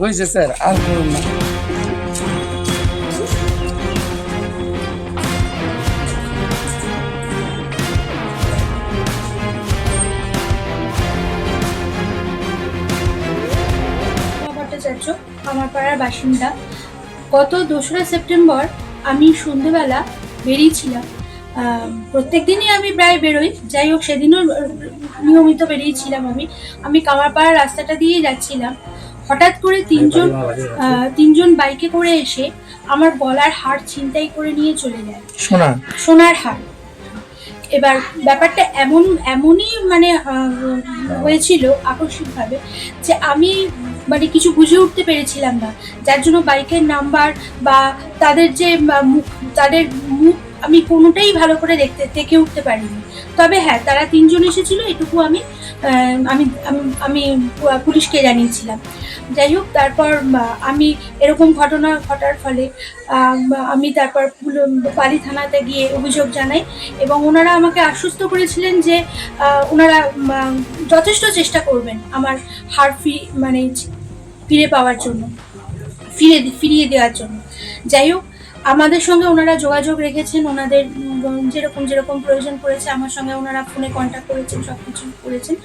হয়েছে, স্যার, আর করুন আমার পাড়ার বাসিন্দা। গত দোসরা সেপ্টেম্বর আমি সন্ধেবেলা বেরিয়েছিলাম। প্রত্যেক দিনই আমি প্রায় বেরোই। যাই হোক, সেদিনও নিয়মিত বেরিয়েছিলাম আমি। আমি কামারপাড়ার রাস্তাটা দিয়েই যাচ্ছিলাম। হঠাৎ করে তিনজন তিনজন বাইকে করে এসে আমার গলার হার ছিনতাই করে নিয়ে চলে যায়। শোনা সোনার হার। এবার ব্যাপারটা এমন এমনই মানে হয়েছিল আকস্মিকভাবে যে আমি মানে কিছু বুঝে উঠতে পেরেছিলাম না। যার জন্য বাইকের নাম্বার বা তাদের যে মুখ তাদের মুখ আমি কোনোটাই ভালো করে দেখতে, দেখে উঠতে পারিনি। তবে হ্যাঁ তারা তিনজন এসেছিল, এটুকু আমি আমি- আমি পুলিশকে জানিয়েছিলাম। যাই হোক, তারপর আমি এরকম ঘটনা ঘটার ফলে আমি তারপর পালি থানাতে গিয়ে অভিযোগ জানাই এবং ওনারা আমাকে আশ্বস্ত করেছিলেন যে ওনারা যথেষ্ট চেষ্টা করবেন আমার হার ফি মানে ফিরে পাওয়ার জন্য, ফিরে, ফিরিয়ে দেওয়ার জন্য। যাই হোক আমাদের সঙ্গে ওনারা যোগাযোগ রেখেছেন, ওনাদের যেরকম যেরকম প্রয়োজন পড়েছে, আমার সঙ্গে ওনারা ফোনে কন্ট্যাক্ট করেছেন সব কিছু করেছেন।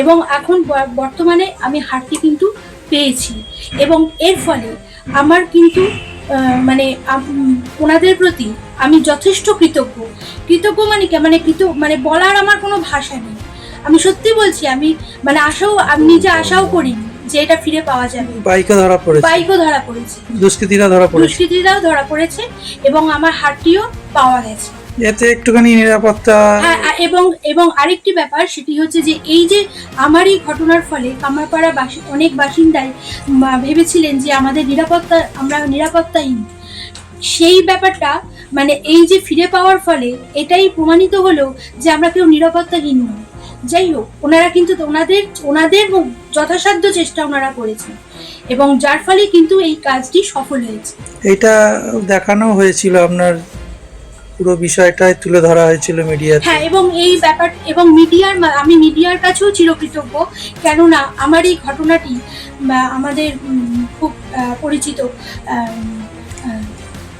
এবং এখন বর্তমানে আমি হারটি কিন্তু পেয়েছি। এবং এর ফলে আমার কিন্তু মানে ওনাদের প্রতি আমি যথেষ্ট কৃতজ্ঞ। কৃতজ্ঞ মানে কি? মানে কৃত মানে বলার আমার কোনো ভাষা নেই। আমি সত্যি বলছি, আমি মানে আশাও, আমি নিজে আশাও করিনি। যে এটা ফিরে পাওয়া যাবে বাইকে ধরা পড়েছে। বাইকও ধরা পড়েছে। দুষ্কৃতীরা ধরা পড়েছে। দুষ্কৃতীরাও ধরা পড়েছে এবং আমার হারটিও পাওয়া গেছে। এতে একটুখানি নিরাপত্তা হ্যাঁ এবং এবং আরেকটি ব্যাপার সেটি হচ্ছে যে এই যে আমার এই ঘটনার ফলে কামারপাড়া বাসি অনেক বাসিন্দাই ভেবেছিলেন যে আমাদের নিরাপত্তা আমরা নিরাপত্তাহীন। সেই ব্যাপারটা মানে এই যে ফিরে পাওয়ার ফলে এটাই প্রমাণিত হলো যে আমরা কেউ নিরাপত্তাহীন নই যাই হোক ওনারা কিন্তু ওনাদের ওনাদের যথাসাধ্য চেষ্টা ওনারা করেছেন। এবং যার ফলে কিন্তু এই কাজটি সফল হয়েছে। এটা দেখানো হয়েছিল আপনার পুরো বিষয়টাই তুলে ধরা হয়েছিল মিডিয়াতে। হ্যাঁ এবং এই ব্যাপার এবং মিডিয়ার মা- আমি মিডিয়ার কাছেও চিরকৃতজ্ঞ। কেননা আমার এই ঘটনাটি আমাদের খুব পরিচিত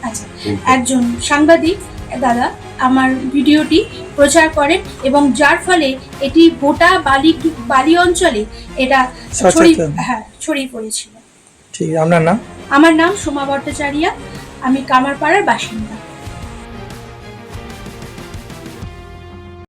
আচ্ছা একজন সাংবাদিক দাদা আমার ভিডিওটি প্রচার করেন এবং যার ফলে এটি গোটা বালি বালি অঞ্চলে এটা ছড়িয়ে হ্যাঁ ছড়িয়ে পড়েছিল। ঠিক আপনার নাম? আমার নাম সোমা ভট্টাচার্যা। আমি কামারপাড়ার বাসিন্দা।